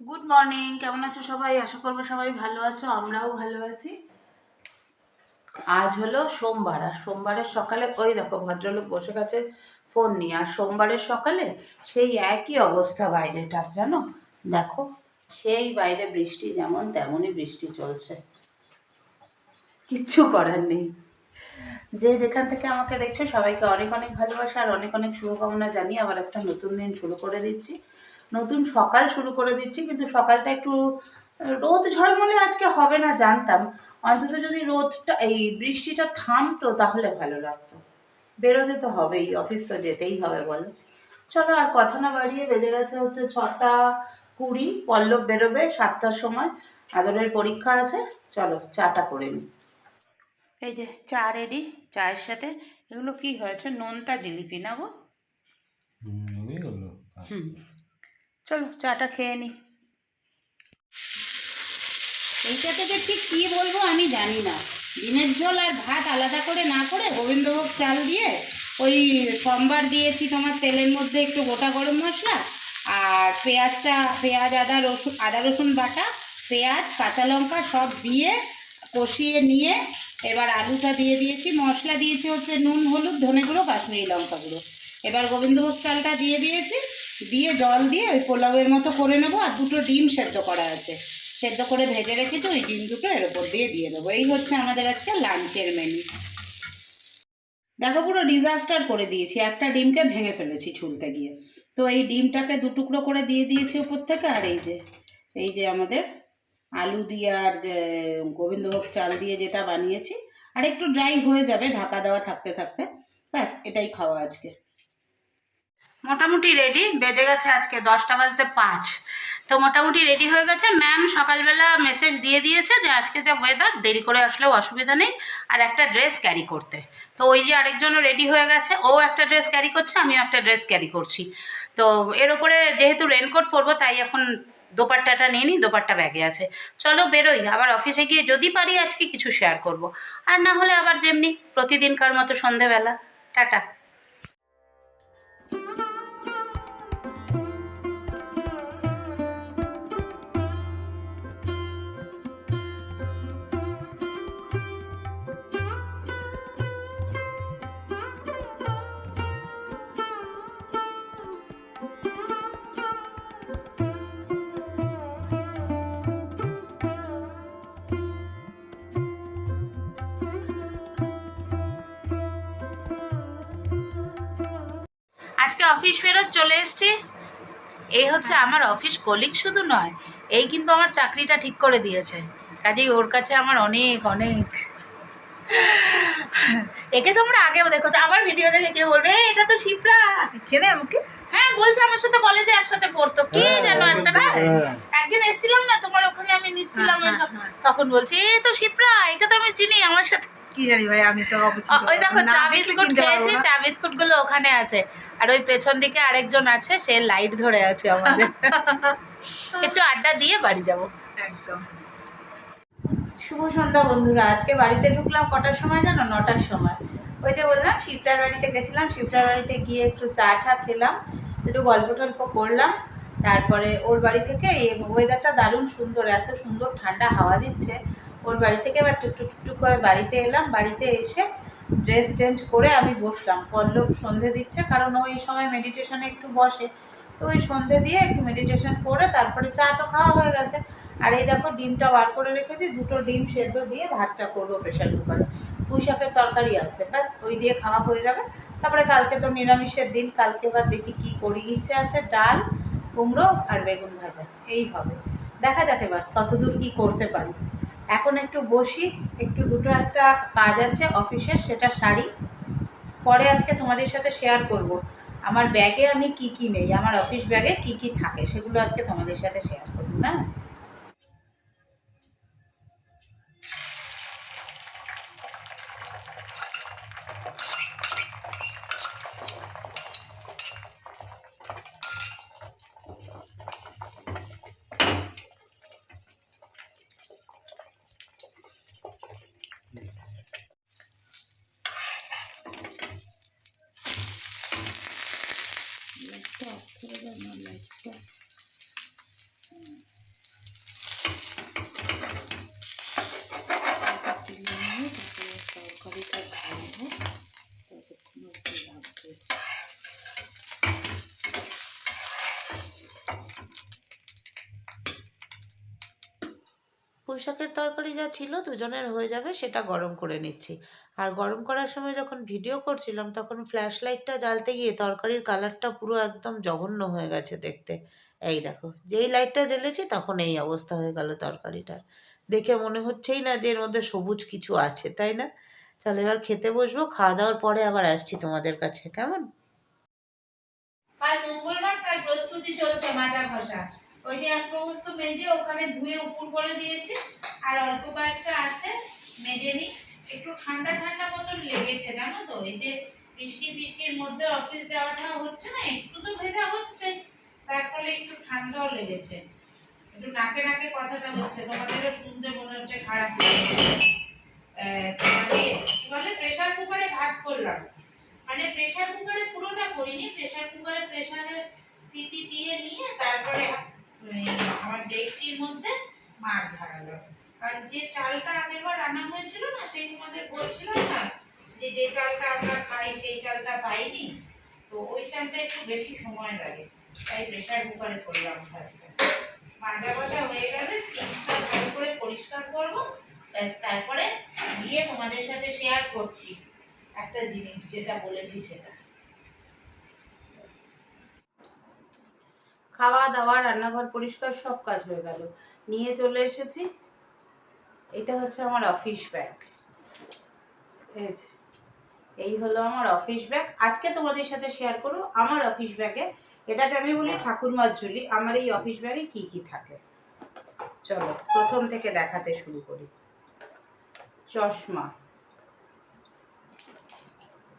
Good morning কেমন আছো সবাই? আশা করব সবাই ভালো আছো, আমরাও ভালো আছি। আজ হলো সোমবার, আর সোমবারের সকালে, ওই দেখো ভদ্রলোক বসে গেছে ফোন নিয়ে। আর সোমবারের সকালে সেই একই অবস্থা বাইরেটার, জানো? দেখো, সেই বাইরে বৃষ্টি যেমন তেমনই বৃষ্টি চলছে। কিচ্ছু করার নেই। যে যেখান থেকে আমাকে দেখছ, সবাইকে অনেক অনেক ভালোবাসা আর অনেক অনেক শুভকামনা জানিয়ে আবার একটা নতুন দিন শুরু করে দিচ্ছি। নতুন সকাল শুরু করে দিচ্ছি কিন্তু সকালটা একটু রোদ ঝলমলে আজকে হবে না জানতাম। অন্তত যদি রোদটা এই বৃষ্টিটা থামতো তাহলে ভালো লাগতো। বেরোতে তো হবেই অফিস তো যেতেই হবে বলো। চলো আর কথা না বাড়িয়ে বেড়ে গেছে হচ্ছে ছটা কুড়ি পল্লব বেরোবে সাতটার সময় আদরের পরীক্ষা আছে চলো চাটা করে নিই। এই যে চা রেডি চায়ের সাথে এগুলো কি হয়েছে? নোনতা জিলিপি না গো? হুম। চলো চাটা খেয়ে নি। এইটা থেকে ঠিক কি বলব আমি জানি না। ডিমের ঝোল আর ভাত আলাদা করে না করে গোবিন্দভোগ চাল দিয়ে ওই সোমবার দিয়েছি তোমার তেলের মধ্যে একটু গোটা গরম মশলা আর পেঁয়াজটা, পেঁয়াজ, আদা রসুন আদা রসুন বাটা, পেঁয়াজ, কাঁচা লঙ্কা সব দিয়ে কষিয়ে নিয়ে এবার আলুটা দিয়ে দিয়েছি, মশলা দিয়েছি হচ্ছে নুন, হলুদ, ধনে গুঁড়ো, কাশ্মীরি লঙ্কা গুঁড়ো। এবার গোবিন্দভোগ চালটা দিয়ে দিয়েছি। দিয়ে জল দিয়ে ওই পোলাওয়ের মতো করে নেব আর দুটো ডিম সেদ্ধ করা আছে। সেদ্ধ করে ভেজে রেখেছি, ওই ডিম দুটো এর ওপর দিয়ে দিয়ে দেবো। এই হচ্ছে আমাদের আজকে লাঞ্চের মেনু দেখো পুরো ডিজাস্টার করে দিয়েছি। একটা ডিমকে ভেঙে ফেলেছি ছুলতে গিয়ে। তো এই ডিমটাকে দু টুকরো করে দিয়ে দিয়েছি উপর থেকে, আর এই যে এই যে আমাদের আলু দিয়ে আর যে গোবিন্দভোগ চাল দিয়ে যেটা বানিয়েছি, আর একটু ড্রাই হয়ে যাবে, ঢাকা দেওয়া থাকতে থাকতে। ব্যাস, এটাই খাওয়া আজকে। মোটামুটি রেডি বেজে গেছে আজকে দশটা বাজতে পাঁচ। তো মোটামুটি রেডি হয়ে গেছে। ম্যাম সকালবেলা মেসেজ দিয়ে দিয়েছে যে, আজকে যা ওয়েদার দেরি করে আসলেও অসুবিধা নেই। আর একটা ড্রেস ক্যারি করতে। তো ওই যে আরেকজনও রেডি হয়ে গেছে। ও একটা ড্রেস ক্যারি করছে, আমিও একটা ড্রেস ক্যারি করছি। তো এর ওপরে যেহেতু রেনকোট পরবো, তাই এখন দোপাট্টাটা নিয়ে নিই, দোপাট্টা ব্যাগে আছে। চলো বেরোই, আবার অফিসে গিয়ে যদি পারি আজকে কিছু শেয়ার করব। আর না হলে আবার যেমনি, প্রতিদিনকার মতো সন্ধেবেলা। টাটা। অফিস ফেরত চলে এসেছি। এই হচ্ছে আমার অফিস কলিগ শুধু নয় এই কিন্তু আমার চাকরিটা ঠিক করে দিয়েছে। কাজেই ওর কাছে আমার অনেক অনেক। একে তোমরা আগেও দেখো আবার ভিডিও দেখে কেউ বলবে এটা তো শিপ্রা। চেনে আমাকে? হ্যাঁ বলছে আমার সাথে কলেজে একসাথে পড়তো। কি হ্যাঁ, যেন একটা না হ্যাঁ। একদিন এসেছিলাম না তোমার ওখানে আমি নিচ্ছিলাম হ্যাঁ, হ্যাঁ, তখন বলছে এ তো শিপ্রা একে তো আমি চিনি আমার সাথে কি জানি ভাই আমি তো ওই দেখো চা বিস্কুট খেয়েছি চা বিস্কুটগুলো ওখানে আছে। আর ওই পেছন দিকে আরেকজন আছে সে লাইট ধরে আছে আমাদের। একটু আড্ডা দিয়ে বাড়ি যাব। একদম। শুভ সন্ধ্যা বন্ধুরা আজকে বাড়িতে ঢুকলাম কটার সময় জানো? নটার সময়। ওই যে বললাম শিপ্রার বাড়িতে গেছিলাম শিপ্রার বাড়িতে গিয়ে একটু চা টা খেলাম একটু গল্প টল্প করলাম। তারপরে ওর বাড়ি থেকে এই ওয়েদারটা দারুণ সুন্দর এত সুন্দর ঠান্ডা হাওয়া দিচ্ছে। ওর বাড়ি থেকে এবার টুকটুক টুকটুক করে বাড়িতে এলাম। বাড়িতে এসে ড্রেস চেঞ্জ করে আমি বসলাম। পল্লব সন্ধে দিচ্ছে, কারণ ওই সময় মেডিটেশনে একটু বসে। তো ওই সন্ধে দিয়ে একটু মেডিটেশন করে তারপরে চা তো খাওয়া হয়ে গেছে। আর এই দেখো ডিমটা বার করে রেখেছি, দুটো ডিম সেদ্ধ দিয়ে ভাতটা করব প্রেশার কুকারে পুঁই শাকের তরকারি আছে, ব্যাস ওই দিয়ে খাওয়া হয়ে যাবে। তারপরে কালকে তো নিরামিষের দিন, কালকে এবার দেখি কি করি। ইচ্ছে আছে ডাল, কুমড়ো আর বেগুন ভাজা, এই হবে। দেখা যাক এবার কতদূর কি করতে পারি। এখন একটু বসি, একটু দুটো একটা কাজ আছে অফিসের, সেটা সারি। পরে আজকে তোমাদের সাথে শেয়ার করব। আমার ব্যাগে আমি কি কি নেই, আমার অফিস ব্যাগে কি কি থাকে, সেগুলো আজকে তোমাদের সাথে শেয়ার করব না শাকের তরকারি যা ছিল দুজনের হয়ে যাবে, সেটা গরম করে নিচ্ছি। আর গরম করার সময় যখন ভিডিও করছিলাম, তখন ফ্ল্যাশ লাইটটা জ্বালতে গিয়ে তরকারির কালারটা পুরো একদম জঘন্য হয়ে গেছে দেখতে। এই দেখো, যেই লাইটটা জ্বেলেছি, তখন এই অবস্থা হয়ে গেল তরকারিটার। দেখে মনে হচ্ছেই না যে এর মধ্যে সবুজ কিছু আছে, তাই না? চল এবার খেতে বসবো, খাওয়া দাওয়ার পরে আবার আসছি তোমাদের কাছে, কেমন? কাল মঙ্গলবার তার প্রস্তুতি চলছে মাজা ঘষা। ওই যে এক মেজে ওখানে ধুয়ে উপর করে দিয়েছি, আর অল্প কয়েকটা আছে, মেজে নি। একটু ঠান্ডা ঠান্ডা মতন লেগেছে, জানো তো? এই যে বৃষ্টি বৃষ্টির মধ্যে অফিস যাওয়াটা হচ্ছে না, একটু তো ভেজা হচ্ছে, তার ফলে একটু ঠান্ডাও লেগেছে। একটু নাকে নাকে কথাটা হচ্ছে, তোমাদেরও শুনতে মনে হচ্ছে খারাপ কি বলে? প্রেসার কুকারে ভাত করলাম। মানে প্রেসার কুকারে পুরোটা করিনি প্রেসার কুকারে প্রেসারে সিটি দিয়ে নিয়ে তারপরে আমার ডেকচির মধ্যে মাছ ঝাড়ালাম কারণ যে চালটা আগেরবার রান্না হয়েছিল না, সেই তোমাদের বলছিলাম না যে যে চালটা আমরা খাই, সেই চালটা পাইনি। তো ওই চালটা একটু বেশি সময় লাগে, তাই প্রেসার কুকারে করলাম ভাতটা মাজা ভাজা হয়ে গেলে সিমটা ভালো করে পরিষ্কার করব, ব্যাস তারপরে গিয়ে তোমাদের সাথে শেয়ার করছি। একটা জিনিস যেটা বলেছি সেটা। খাওয়া দাওয়া রান্নাঘর পরিষ্কার সব কাজ হয়ে গেল। নিয়ে চলে এসেছি। এটা হচ্ছে আমার অফিস ব্যাগ এই হলো আমার অফিস ব্যাগ আজকে তোমাদের সাথে শেয়ার করব আমার অফিস ব্যাগে এটাকে আমি বলি ঠাকুরমার ঝুলি। আমার এই অফিস ব্যাগে কি কি থাকে? চলো, প্রথম থেকে দেখাতে শুরু করি। চশমা।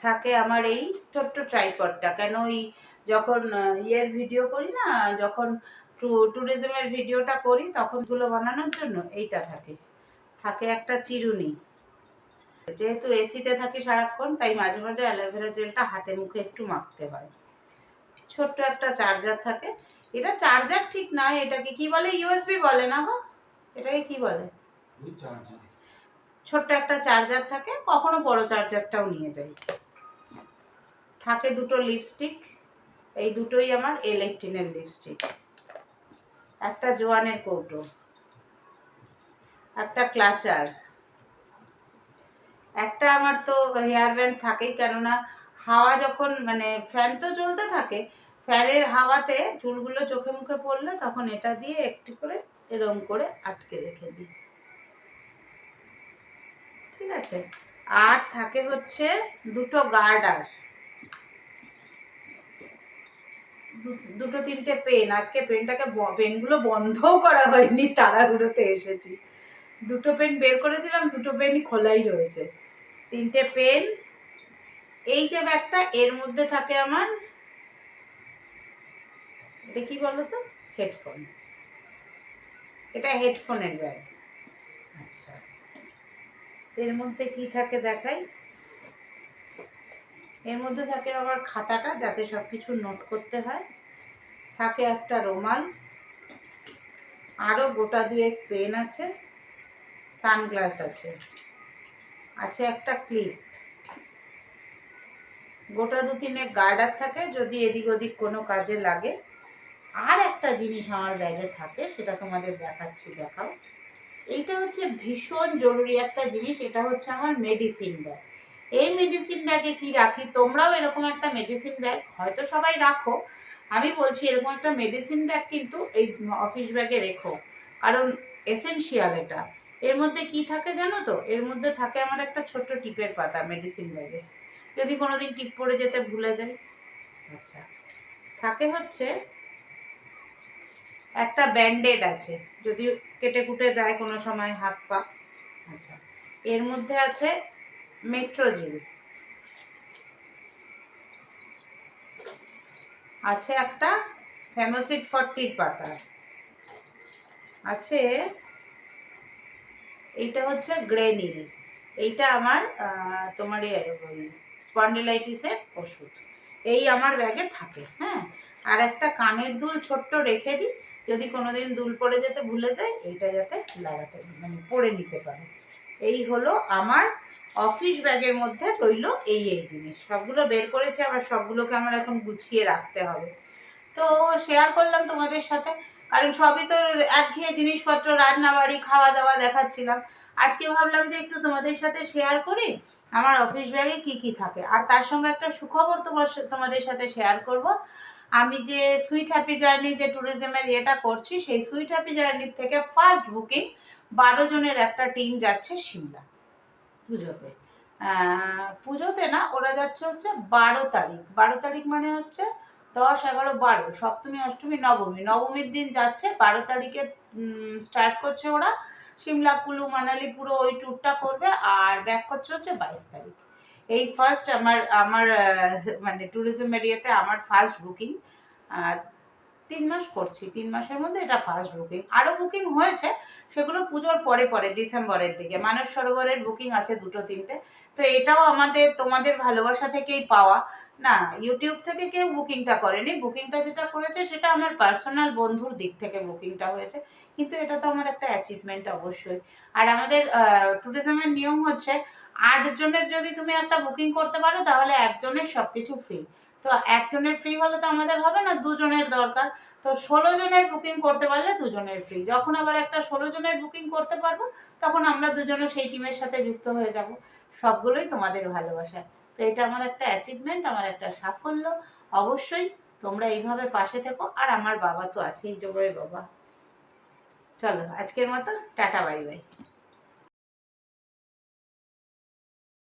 থাকে আমার এই ছোট্ট ট্রাইপডটা কেন ওই যখন ইয়ের ভিডিও করি না যখন ট্যুরিজমের ভিডিওটা করি তখনগুলো বানানোর জন্য এইটা থাকে। থাকে একটা চিরুনি। যেহেতু এসিতে থাকি সারাক্ষণ তাই মাঝে মাঝে অ্যালোভেরা জেলটা হাতে মুখে একটু মাখতে হয়। ছোট্ট একটা চার্জার থাকে। এটা চার্জার ঠিক না এটাকে কি বলে? ইউএসবি বলে না গো? এটাকে কি বলে? ছোট্ট একটা চার্জার থাকে কখনো বড় চার্জারটাও নিয়ে যাই। থাকে দুটো লিপস্টিক এই দুটোই আমার ইলেকট্রিনের লিপস্টিক একটা জোয়ানের কৌটো, একটা ক্লাচার, একটা আমার তো হেয়ার ব্যান্ড থাকেই, কেননা হাওয়া যখন মানে ফ্যান তো চলতে থাকে ফ্যানের হাওয়াতে চুলগুলো চোখে মুখে পড়লে তখন এটা দিয়ে একটু করে এরম করে আটকে রেখে দিই। ঠিক আছে? আর থাকে হচ্ছে দুটো গার্ডার। দুটো তিনটে পেন, আজকে পেনটাকে পেনগুলো বন্ধও করা হয়নি, তাড়াহুড়োতে এসেছি। দুটো পেন বের করেছিলাম, দুটো পেনই খোলাই রয়েছে। তিনটে পেন, এই যে ব্যাগটা, এর মধ্যে থাকে আমার, এটা কি বলো তো? হেডফোন। এটা হেডফোনের ব্যাগ। আচ্ছা। এর মধ্যে কি থাকে দেখাই? এর মধ্যে থাকে আমার খাতাটা, যাতে সব কিছু নোট করতে হয়। থাকে একটা রোমাল আরও গোটা দুয়েক পেন আছে সানগ্লাস আছে আছে একটা ক্লিপ গোটা দু তিনে গার্ডার থাকে, যদি এদিক ওদিক কোনো কাজে লাগে। আর একটা জিনিস আমার ব্যাগে থাকে, সেটা তোমাদের দেখাচ্ছি, দেখাও। এইটা হচ্ছে ভীষণ জরুরি একটা জিনিস, এটা হচ্ছে আমার মেডিসিন ব্যাগ এই মেডিসিন ব্যাগে কি রাখি? তোমরাও এরকম একটা মেডিসিন ব্যাগ হয়তো সবাই রাখো। আমি বলছি এরকম একটা মেডিসিন ব্যাগ কিন্তু এই অফিস ব্যাগে রেখো, কারণ এসেনশিয়াল এটা। এর মধ্যে কি থাকে জানো তো? এর মধ্যে থাকে আমার একটা ছোট্ট টিপের পাতা মেডিসিন ব্যাগে যদি কোনোদিন টিপ পড়ে যেতে ভুলে যাই। আচ্ছা থাকে হচ্ছে একটা ব্যান্ডেড আছে। যদি কেটে কুটে যায় কোনো সময় হাত পা আচ্ছা এর মধ্যে আছে মেট্রোজিল আছে একটা ফ্যামোসিড ফর্টির পাতা। আছে এইটা হচ্ছে গ্রেনিল এইটা আমার তোমার স্পন্ডিলাইটিসের ওষুধ। এই আমার ব্যাগে থাকে হ্যাঁ? আর একটা কানের দুল ছোট্ট রেখে দিই, যদি কোনোদিন দুল পড়ে যেতে ভুলে যায়, এইটা যাতে লাগাতে মানে পরে নিতে পারে। এই হলো আমার অফিস ব্যাগের মধ্যে রইল এই এই জিনিস। সবগুলো বের করেছে, আবার সবগুলোকে আমার এখন গুছিয়ে রাখতে হবে। তো শেয়ার করলাম তোমাদের সাথে। কারণ সবই তো একঘেয়ে জিনিসপত্র, রান্নাবাড়ি খাওয়া দাওয়া দেখাচ্ছিলাম। আজকে ভাবলাম যে একটু তোমাদের সাথে শেয়ার করি, আমার অফিস ব্যাগে কি কি থাকে। আর তার সঙ্গে একটা সুখবর তোমার তোমাদের সাথে শেয়ার করব। আমি যে সুইট হ্যাপি জার্নি যে ট্যুরিজমের ইয়েটা করছি, সেই সুইট হ্যাপি জার্নির থেকে ফার্স্ট বুকিং বারো জনের একটা টিম যাচ্ছে সিমলা। পুজোতে। পুজোতে না, ওরা যাচ্ছে হচ্ছে বারো তারিখ। বারো তারিখ মানে হচ্ছে দশ, এগারো, বারো, সপ্তমী, অষ্টমী, নবমী। নবমীর দিন যাচ্ছে, বারো তারিখে স্টার্ট করছে ওরা। সিমলা, কুলু, মানালি পুরো ওই ট্যুরটা করবে আর ব্যাক করছে হচ্ছে বাইশ তারিখ। এই ফার্স্ট আমার আমার মানে ট্যুরিজম এরিয়াতে আমার ফার্স্ট বুকিং তিন মাস করছি, তিন মাসের মধ্যে এটা ফার্স্ট বুকিং আরও বুকিং হয়েছে, সেগুলো পুজোর পরে পরে, ডিসেম্বরের দিকে। মানস সরোবরের বুকিং আছে দুটো, তিনটে। তো এটাও আমাদের, তোমাদের ভালোবাসা থেকেই পাওয়া। না ইউটিউব থেকে কেউ বুকিংটা করেনি। বুকিংটা যেটা করেছে, সেটা আমার পার্সোনাল বন্ধুর দিক থেকে বুকিংটা হয়েছে। কিন্তু এটা তো আমার একটা অ্যাচিভমেন্ট অবশ্যই। আর আমাদের ট্যুরিজমের নিয়ম হচ্ছে, আটজনের যদি তুমি একটা বুকিং করতে পারো, তাহলে একজনের সব কিছু ফ্রি তো একজনের ফ্রি হলে তো আমাদের হবে না, দুজনের দরকার। তো ষোলো জনের বুকিং করতে পারলে দুজনের ফ্রি যখন আবার একটা ষোলো জনের বুকিং করতে পারব, তখন আমরা দুজনে সেই টিমের সাথে যুক্ত হয়ে যাব। সবগুলোই তোমাদের ভালোবাসা তো এটা আমার একটা অ্যাচিভমেন্ট আমার একটা সাফল্য। অবশ্যই তোমরা এইভাবে পাশে থেকো, আর আমার বাবা তো আছেই জবাই বাবা। চলো, আজকের মতো টাটা, বাই বাই।